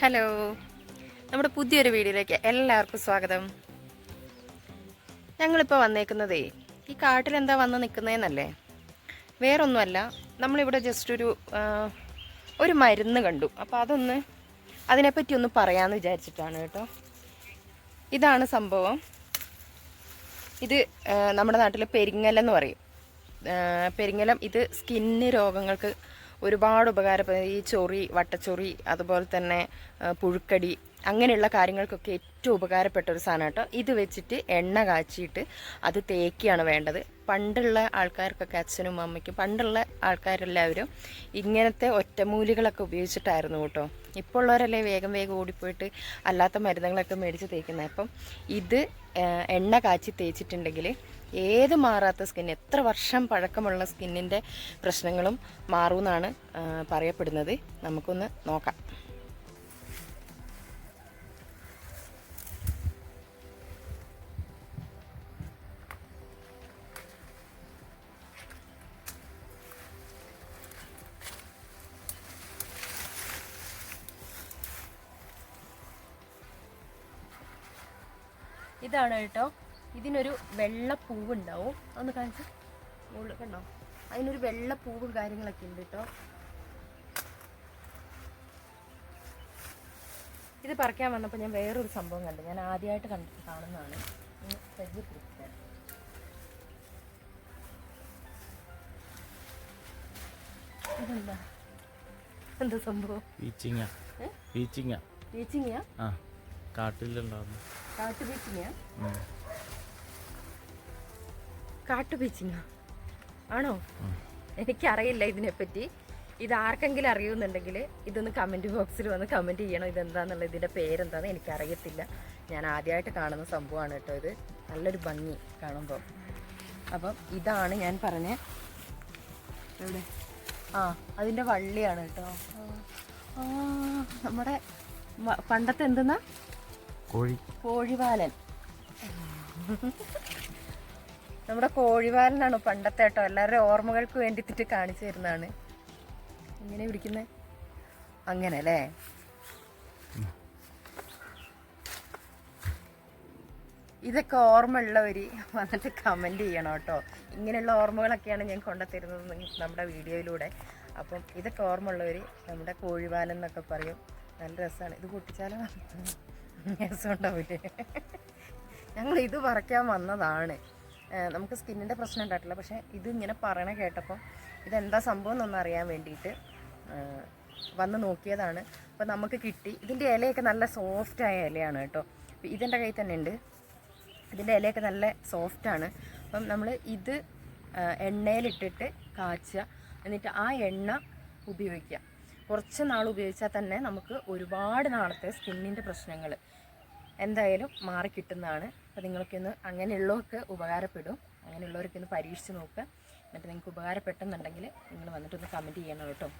Hello നമ്മുടെ പുതിയൊരു വീഡിയോയിലേക്ക് എല്ലാവർക്കും സ്വാഗതം. ഞങ്ങളിപ്പോൾ വന്നേക്കുന്നതേ ഈ കാട്ടിലെന്താ വന്ന് നിൽക്കുന്നതെന്നല്ലേ വേറൊന്നുമല്ല നമ്മളിവിടെ ജസ്റ്റ് ഒരു ഒരു മരുന്ന് കണ്ടു. അപ്പോൾ അതൊന്ന് അതിനെപ്പറ്റി ഒന്ന് പറയാമെന്ന് വിചാരിച്ചിട്ടാണ് കേട്ടോ. ഇതാണ് സംഭവം. ഇത് നമ്മുടെ നാട്ടിൽ പെരിങ്ങലെന്ന് പറയും. പെരിങ്ങലം ഇത് സ്കിന്ന് രോഗങ്ങൾക്ക് ഒരുപാട് ഉപകാരപ്പെടുന്നത് ഈ ചൊറി വട്ടച്ചൊറി അതുപോലെ തന്നെ പുഴുക്കടി അങ്ങനെയുള്ള കാര്യങ്ങൾക്കൊക്കെ ഏറ്റവും ഉപകാരപ്പെട്ട ഒരു സാധനം കേട്ടോ. ഇത് വെച്ചിട്ട് എണ്ണ കാച്ചിയിട്ട് അത് തേക്കിയാണ് വേണ്ടത്. പണ്ടുള്ള ആൾക്കാർക്കൊക്കെ അച്ഛനും അമ്മയ്ക്കും പണ്ടുള്ള ആൾക്കാരെല്ലാവരും ഇങ്ങനത്തെ ഒറ്റമൂലികളൊക്കെ ഉപയോഗിച്ചിട്ടായിരുന്നു കേട്ടോ. ഇപ്പോൾ ഉള്ളവരല്ലേ വേഗം വേഗം ഓടിപ്പോയിട്ട് അല്ലാത്ത മരുന്നുകളൊക്കെ മേടിച്ച് തേക്കുന്നത് അപ്പം ഇത് എണ്ണ കാച്ചി തേച്ചിട്ടുണ്ടെങ്കിൽ ഏത് മാറാത്ത സ്കിൻ എത്ര വർഷം പഴക്കമുള്ള സ്കിന്നിന്റെ പ്രശ്നങ്ങളും മാറുമെന്നാണ് പറയപ്പെടുന്നത്. നമുക്കൊന്ന് നോക്കാം. ഇതാണ് കേട്ടോ. ഇതിനൊരു വെള്ള പൂവ് ഉണ്ടാവും ഒന്ന് കാണിച്ച്. മുകളിൽ കണ്ടോ? അതിനൊരു വെള്ള പൂവും കാര്യങ്ങളൊക്കെ ഉണ്ട് കേട്ടോ. ഇത് പറിക്കാൻ വന്നപ്പോൾ ഞാൻ വേറൊരു സംഭവം കണ്ടു. ഞാൻ ആദ്യമായിട്ട് കണ്ട് കാണുന്നതാണ്. ഒന്ന് പരിചയപ്പെടുത്തിത്തരാം. ഇതെന്താ? എന്താ സംഭവം? ആ കാട്ടിലുണ്ടാവുന്നു. കാട്ടു ബീച്ചിങ്ങയാ ഉം. കാട്ടുപീച്ചിങ്ങ ആണോ? എനിക്കറിയില്ല ഇതിനെപ്പറ്റി. ഇത് ആർക്കെങ്കിലും അറിയുന്നുണ്ടെങ്കിൽ ഇതൊന്ന് കമന്റ് ബോക്സിൽ വന്ന് കമന്റ് ചെയ്യണം ഇതെന്താന്നുള്ള ഇതിന്റെ പേരെന്താന്ന് എനിക്കറിയത്തില്ല. ഞാൻ ആദ്യമായിട്ട് കാണുന്ന സംഭവമാണ് കേട്ടോ ഇത്. നല്ലൊരു ഭംഗി കാണുമ്പോൾ അപ്പം ഇതാണ് ഞാൻ പറഞ്ഞ. എവിടെ? ആ അതിന്റെ വള്ളിയാണ് കേട്ടോ. നമ്മുടെ പണ്ടത്തെ എന്തെന്നാ? കോഴി. കോഴിവാലൻ. നമ്മുടെ കോഴിവാലനാണ് പണ്ടത്തെ കേട്ടോ. എല്ലാവരുടെ ഓർമ്മകൾക്ക് വേണ്ടിയിട്ട് കാണിച്ചു തരുന്നതാണ്. എങ്ങനെ പിടിക്കുന്നത് അങ്ങനെ അല്ലേ? ഇതൊക്കെ ഓർമ്മയുള്ളവർ വന്നിട്ട് കമന്റ് ചെയ്യണം കേട്ടോ. ഇങ്ങനെയുള്ള ഓർമ്മകളൊക്കെയാണ് ഞാൻ കൊണ്ടുത്തരുന്നത് നമ്മുടെ വീഡിയോയിലൂടെ. അപ്പം ഇതൊക്കെ ഓർമ്മയുള്ളവർ നമ്മുടെ കോഴിവാലൻ എന്നൊക്കെ പറയും. നല്ല രസമാണ്. ഇത് പൊട്ടിച്ചാലോ രസം ഉണ്ടാവില്ലേ ഞങ്ങൾ ഇത് പറിക്കാൻ വന്നതാണ്. നമുക്ക് സ്കിന്നിന്റെ പ്രശ്നം ഉണ്ടായിട്ടില്ല. പക്ഷേ ഇത് ഇങ്ങനെ പറയണ കേട്ടപ്പോൾ ഇതെന്താ സംഭവം എന്നൊന്ന് അറിയാൻ വേണ്ടിയിട്ട് വന്ന് നോക്കിയതാണ്. അപ്പോൾ നമുക്ക് കിട്ടി. ഇതിന്റെ ഇലയൊക്കെ നല്ല സോഫ്റ്റായ ഇലയാണ് കേട്ടോ. ഇതെന്റെ കയ്യിൽ തന്നെ ഉണ്ട്. ഇതിന്റെ ഇലയൊക്കെ നല്ല സോഫ്റ്റാണ് അപ്പം നമ്മൾ ഇത് എണ്ണയിലിട്ടിട്ട് കാച്ചുക. എന്നിട്ട് ആ എണ്ണ ഉപയോഗിക്കുക. കുറച്ച് നാൾ ഉപയോഗിച്ചാൽ തന്നെ നമുക്ക് ഒരുപാട് നാളത്തെ സ്കിന്നിന്റെ പ്രശ്നങ്ങൾ എന്തായാലും മാറി കിട്ടുന്നതാണ്. അപ്പോൾ നിങ്ങൾക്കൊന്ന് അങ്ങനെയുള്ളവർക്ക് ഉപകാരപ്പെടും. അങ്ങനെയുള്ളവർക്ക് ഒന്ന് പരീക്ഷിച്ച് നോക്കുക എന്നിട്ട് നിങ്ങൾക്ക് ഉപകാരപ്പെട്ടെന്നുണ്ടെങ്കിൽ നിങ്ങൾ വന്നിട്ടൊന്ന് കമന്റ് ചെയ്യണം കേട്ടോ.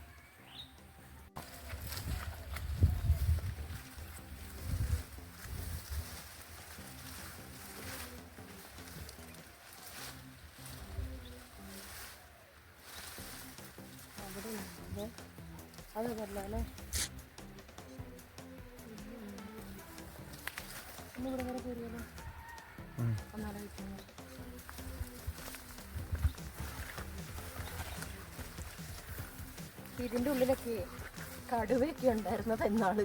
അത് പറഞ്ഞാലേ ഇതിന്റെ ഉള്ളിലൊക്കെ കടുവയൊക്കെ ഉണ്ടായിരുന്നത് എന്നാൾ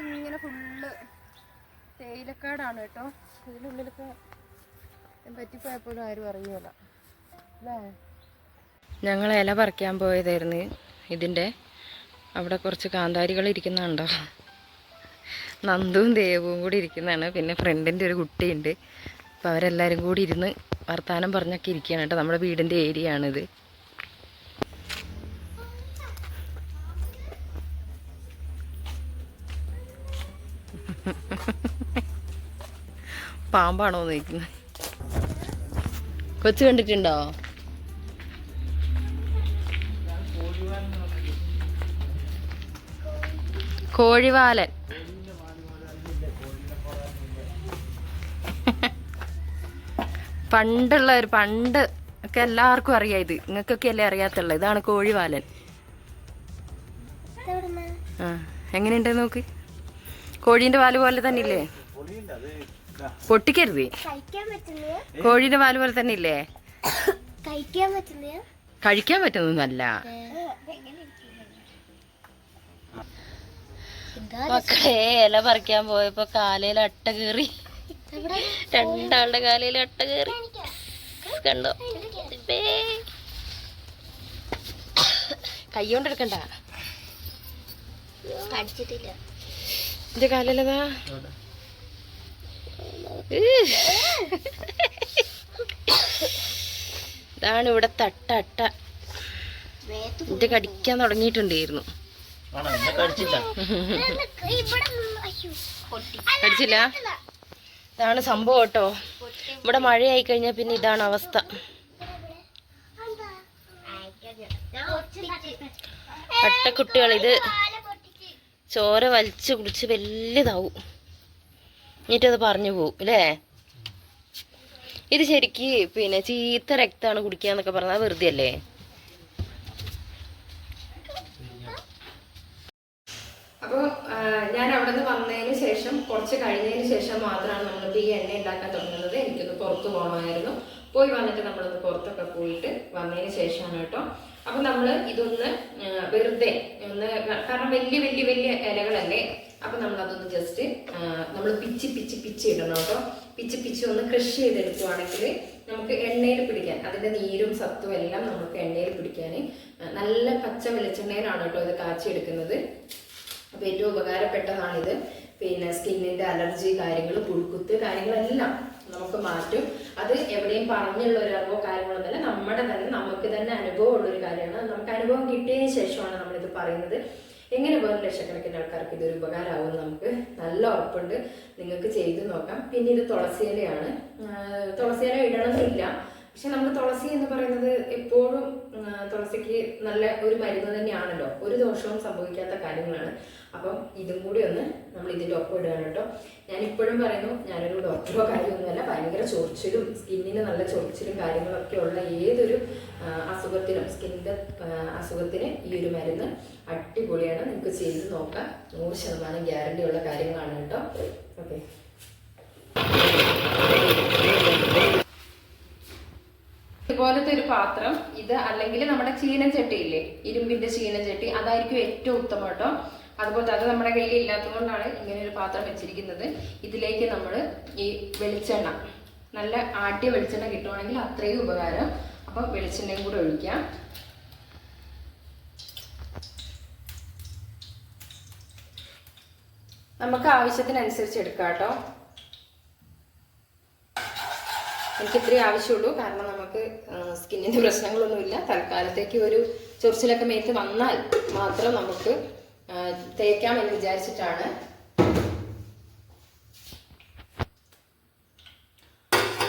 ഇതിങ്ങനെ ഫുള്ള് തേയിലക്കാടാണ് കേട്ടോ. ഇതിനുള്ളിലൊക്കെ പറ്റിപ്പോയപ്പോഴും ആരും അറിയില്ല അല്ലേ? ഞങ്ങൾ ഇല പറിക്കാൻ പോയതായിരുന്നു ഇതിന്റെ അവിടെ കുറച്ച് കാന്താരികൾ ഇരിക്കുന്നുണ്ടോ? നന്ദുവും ദേവും കൂടി ഇരിക്കുന്നതാണ്. പിന്നെ ഫ്രണ്ടിന്റെ ഒരു കുട്ടിയുണ്ട്. അപ്പോൾ അവരെല്ലാവരും കൂടി ഇരുന്ന് വർത്താനം പറഞ്ഞൊക്കെ ഇരിക്കുകയാണ് കേട്ടോ. നമ്മുടെ വീടിന്റെ ഏരിയ ആണിത്. പാമ്പാണോ നോക്കുന്നത് കൊച്ചു കണ്ടിട്ടുണ്ടോ? കോഴിവാലൻ. പണ്ടുള്ള ഒരു പണ്ട് ഒക്കെ എല്ലാവർക്കും അറിയാം ഇത്. നിങ്ങൾക്കൊക്കെ അല്ലേ അറിയാത്തുള്ള. ഇതാണ് കോഴിവാലൻ. ആ എങ്ങനെയുണ്ട് നോക്ക്. കോഴീന്റെ പാൽ പോലെ തന്നെ ഇല്ലേ പൊട്ടിക്കരുത് കോഴീന്റെ പാൽ പോലെ തന്നെ ഇല്ലേ കഴിക്കാൻ പറ്റുന്നല്ല മക്കളെ ഇല പറിക്കാൻ പോയപ്പോ കാലയിൽ അട്ട കയറി രണ്ടാളുടെ കാലയിൽ അട്ട കയറി കണ്ടോ. കൈ കൊണ്ട് എടുക്കണ്ട കടിച്ചിട്ടില്ല. എന്റെ കാലല്ലതാ ഇതാണ് ഇവിടെ തട്ട അട്ട. ഇത് കടിക്കാൻ തുടങ്ങിയിട്ടുണ്ടായിരുന്നു. കടിച്ചില്ല? ഇതാണ് സംഭവം കേട്ടോ. ഇവിടെ മഴയായി കഴിഞ്ഞാൽ പിന്നെ ഇതാണ് അവസ്ഥ. അട്ടക്കുട്ടികൾ ഇത് ചോര വലിച്ചു കുടിച്ച് വലുതാവും. എന്നിട്ടത് പറഞ്ഞു പോവും അല്ലേ? ഇത് ശരിക്ക് പിന്നെ ചീത്ത രക്തമാണ് കുടിക്കുക എന്നൊക്കെ പറഞ്ഞാൽ വെറുതെ അല്ലേ? അപ്പോൾ ഞാൻ അവിടെ നിന്ന് ശേഷം കുറച്ച് കഴിഞ്ഞതിന് ശേഷം മാത്രമാണ് നമ്മളിപ്പോൾ ഈ എണ്ണ ഉണ്ടാക്കാൻ തുടങ്ങുന്നത്. എനിക്കൊന്ന് പുറത്ത് പോകണമായിരുന്നു. പോയി വന്നിട്ട് നമ്മളൊന്ന് പുറത്തൊക്കെ പോയിട്ട് വന്നതിന് ശേഷമാണ് കേട്ടോ. അപ്പം നമ്മൾ ഇതൊന്ന് വെറുതെ ഒന്ന് കാരണം വലിയ വലിയ വലിയ ഇലകളല്ലേ? അപ്പം നമ്മളതൊന്ന് ജസ്റ്റ് നമ്മൾ പിച്ച് പിച്ച് പിച്ച് ഇടണം കേട്ടോ. പിച്ച് പിച്ച് ഒന്ന് കൃഷി ചെയ്തെടുക്കുവാണെങ്കിൽ നമുക്ക് എണ്ണയിൽ പിടിക്കാൻ അതിന്റെ നീരും സത്തും എല്ലാം നമുക്ക് എണ്ണയിൽ പിടിക്കാൻ നല്ല പച്ച വെളിച്ചെണ്ണയിലാണ് കേട്ടോ ഇത് കാച്ചിയെടുക്കുന്നത്. അപ്പോൾ ഏറ്റവും ഉപകാരപ്പെട്ടതാണിത്. പിന്നെ സ്കിന്നിന്റെ അലർജി കാര്യങ്ങൾ പുഴുക്കുത്ത് കാര്യങ്ങളെല്ലാം നമുക്ക് മാറ്റും. അത് എവിടെയും പറഞ്ഞുള്ള ഒരു അറിവോ കാര്യങ്ങളൊന്നുമല്ല. നമ്മുടെ തന്നെ നമുക്ക് തന്നെ അനുഭവമുള്ള ഒരു കാര്യമാണ്. നമുക്ക് അനുഭവം കിട്ടിയതിന് ശേഷമാണ് നമ്മളിത് പറയുന്നത്. എങ്ങനെ പോലും ലക്ഷക്കണക്കിന് ആൾക്കാർക്ക് ഇതൊരു ഉപകാരമാവും നമുക്ക് നല്ല ഉറപ്പുണ്ട്. നിങ്ങൾക്ക് ചെയ്തു നോക്കാം. പിന്നെ ഇത് തുളസിയിലയാണ്. തുളസിയില ഇടണമെന്നില്ല. പക്ഷെ നമുക്ക് തുളസി എന്ന് പറയുന്നത് എപ്പോഴും തുളസിക്ക് നല്ല ഒരു മരുന്ന് തന്നെയാണല്ലോ. ഒരു ദോഷവും സംഭവിക്കാത്ത കാര്യങ്ങളാണ്. അപ്പം ഇതും കൂടി ഒന്ന് നമ്മൾ ഇതിന്റെ ഒപ്പം ഇടുകയാണ് കേട്ടോ. ഞാൻ ഇപ്പോഴും പറയുന്നു ഞാനൊരു ഡോക്ടറോ കാര്യമൊന്നുമല്ല ഭയങ്കര ചൊറിച്ചിലും സ്കിന്നിന് നല്ല ചൊറിച്ചിലും കാര്യങ്ങളൊക്കെ ഉള്ള ഏതൊരു അസുഖത്തിനും സ്കിന്നിന്റെ അസുഖത്തിന് ഈ ഒരു മരുന്ന് അടിപൊളിയാണ്. നിങ്ങൾക്ക് ചെയ്ത് നോക്കാം. നൂറ് ശതമാനം ഗ്യാരണ്ടി ഉള്ള കാര്യങ്ങളാണ് കേട്ടോ. ഓക്കെ. ഇതുപോലത്തെ ഒരു പാത്രം ഇത് അല്ലെങ്കിൽ നമ്മുടെ ചീനച്ചട്ടി ഇല്ലേ ഇരുമ്പിന്റെ ചീനച്ചട്ടി അതായിരിക്കും ഏറ്റവും ഉത്തമം കേട്ടോ. അതുപോലെ അത് നമ്മുടെ കയ്യിൽ ഇല്ലാത്തതുകൊണ്ടാണ് ഇങ്ങനെ ഒരു പാത്രം വെച്ചിരിക്കുന്നത്. ഇതിലേക്ക് നമ്മൾ ഈ വെളിച്ചെണ്ണ നല്ല ആട്ടിയ വെളിച്ചെണ്ണ കിട്ടുവാണെങ്കിൽ അത്രയും ഉപകാരം. അപ്പോൾ വെളിച്ചെണ്ണയും കൂടെ ഒഴിക്കാം. നമുക്ക് ആവശ്യത്തിനനുസരിച്ച് എടുക്കാം കേട്ടോ. എനിക്ക് ഇത്രയും ആവശ്യമുള്ളൂ. കാരണം നമുക്ക് സ്കിന്നിന്റെ പ്രശ്നങ്ങളൊന്നുമില്ല. തൽക്കാലത്തേക്ക് ഒരു ചൊറിച്ചിലൊക്കെ മേത്ത് വന്നാൽ മാത്രം നമുക്ക് തേക്കാം എന്ന് വിചാരിച്ചിട്ടാണ്.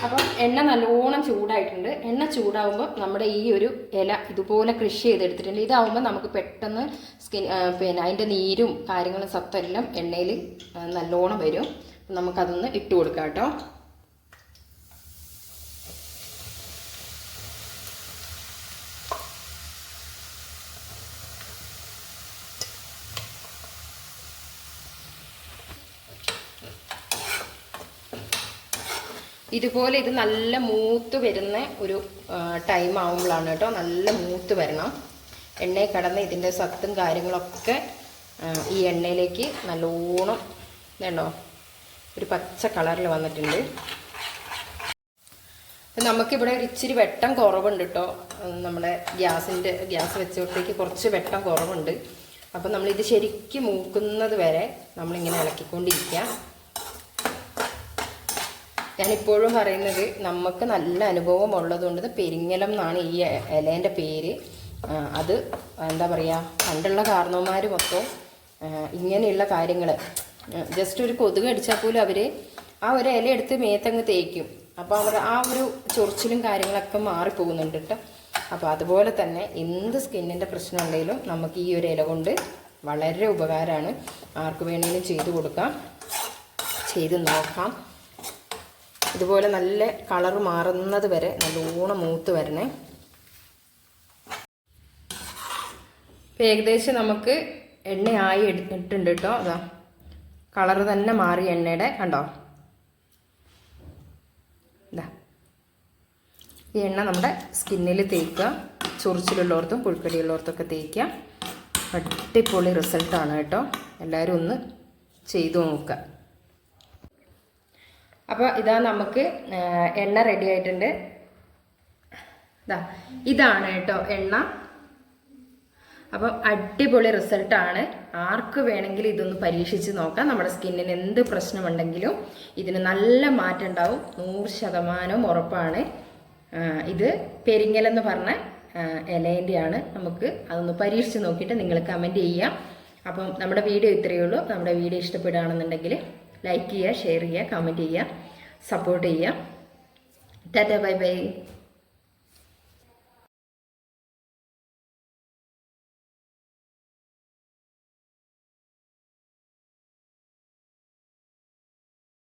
അപ്പം എണ്ണ നല്ലോണം ചൂടായിട്ടുണ്ട്. എണ്ണ ചൂടാവുമ്പോൾ നമ്മുടെ ഈ ഒരു ഇല ഇതുപോലെ കൃഷി ചെയ്തെടുത്തിട്ടുണ്ട്. ഇതാവുമ്പോൾ നമുക്ക് പെട്ടെന്ന് സ്കിൻ പിന്നെ അതിന്റെ നീരും കാര്യങ്ങളും സത്തെല്ലാം എണ്ണയിൽ നല്ലോണം വരും. നമുക്കതൊന്ന് ഇട്ട് കൊടുക്കാം കേട്ടോ. ഇതുപോലെ ഇത് നല്ല മൂത്ത് വരുന്ന ഒരു ടൈം ആവുമ്പോഴാണ് കേട്ടോ നല്ല മൂത്ത് വരണം. എണ്ണയിൽ കടന്ന് ഇതിന്റെ സത്തും കാര്യങ്ങളൊക്കെ ഈ എണ്ണയിലേക്ക് നല്ലോണം ഇതുണ്ടോ ഒരു പച്ച കളറിൽ വന്നിട്ടുണ്ട്. നമുക്കിവിടെ ഒരു ഇച്ചിരി വെട്ടം കുറവുണ്ട് കേട്ടോ. നമ്മുടെ ഗ്യാസിന്റെ ഗ്യാസ് വെച്ചോട്ടേക്ക് കുറച്ച് വെട്ടം കുറവുണ്ട്. അപ്പം നമ്മളിത് ശരിക്കും മൂക്കുന്നത് വരെ നമ്മളിങ്ങനെ ഇളക്കിക്കൊണ്ടിരിക്കുക. ഞാനിപ്പോഴും പറയുന്നത് നമുക്ക് നല്ല അനുഭവം ഉള്ളതുകൊണ്ട് പെരിങ്ങലം എന്നാണ് ഈ ഇലേന്റെ പേര്. അത് എന്താ പറയുക പണ്ടുള്ള കാരണവന്മാർ മൊത്തം ഇങ്ങനെയുള്ള കാര്യങ്ങൾ ജസ്റ്റ് ഒരു കൊതുക് അടിച്ചാൽ പോലും അവർ ആ ഒരു ഇല എടുത്ത് മേത്തങ്ങ് തേക്കും. അപ്പോൾ അവർ ആ ഒരു ചൊറിച്ചിലും കാര്യങ്ങളൊക്കെ മാറിപ്പോകുന്നുണ്ട് കേട്ടോ അപ്പോൾ അതുപോലെ തന്നെ എന്ത് സ്കിന്നിന്റെ പ്രശ്നം ഉണ്ടെങ്കിലും നമുക്ക് ഈ ഒരു ഇല കൊണ്ട് വളരെ ഉപകാരമാണ്. ആർക്ക് വേണമെങ്കിലും ചെയ്തു കൊടുക്കാം. ചെയ്ത് നോക്കാം. ഇതുപോലെ നല്ല കളർ മാറുന്നത് വരെ നല്ലോണം മൂത്ത് വരണേ. ഏകദേശം നമുക്ക് എണ്ണയായി എടുത്തിട്ടുണ്ട് കേട്ടോ. അതാ കളർ തന്നെ മാറി എണ്ണയുടെ കണ്ടോ? ഇതാ. ഈ എണ്ണ നമ്മുടെ സ്കിന്നിൽ തേക്കുക ചൊറിച്ചിലുള്ളവർത്തും പുഴുക്കടിയുള്ളവർക്കൊക്കെ തേക്കുക. അടിപൊളി റിസൾട്ടാണ് കേട്ടോ. എല്ലാവരും ഒന്ന് ചെയ്തു നോക്കുക. അപ്പോൾ ഇതാ നമുക്ക് എണ്ണ റെഡി ആയിട്ടുണ്ട്. ഇതാ ഇതാണ് കേട്ടോ എണ്ണ. അപ്പം അടിപൊളി റിസൾട്ടാണ് ആർക്ക് വേണമെങ്കിലും ഇതൊന്ന് പരീക്ഷിച്ച് നോക്കാം. നമ്മുടെ സ്കിന്നിന് എന്ത് പ്രശ്നമുണ്ടെങ്കിലും ഇതിന് നല്ല മാറ്റം ഉണ്ടാവും. നൂറ് ശതമാനവും ഉറപ്പാണ്. ഇത് പെരിങ്ങലെന്ന് പറഞ്ഞ ഇലേന്റെയാണ് നമുക്ക് അതൊന്ന് പരീക്ഷിച്ച് നോക്കിയിട്ട് നിങ്ങൾ കമന്റ് ചെയ്യാം. അപ്പം നമ്മുടെ വീഡിയോ ഇത്രയേ ഉള്ളൂ. നമ്മുടെ വീഡിയോ ഇഷ്ടപ്പെടുകയാണെന്നുണ്ടെങ്കിൽ ലൈക്ക് ചെയ്യുക ഷെയർ ചെയ്യുക കമന്റ് ചെയ്യുക സപ്പോർട്ട് ചെയ്യുക ടാറ്റ ബൈ ബൈ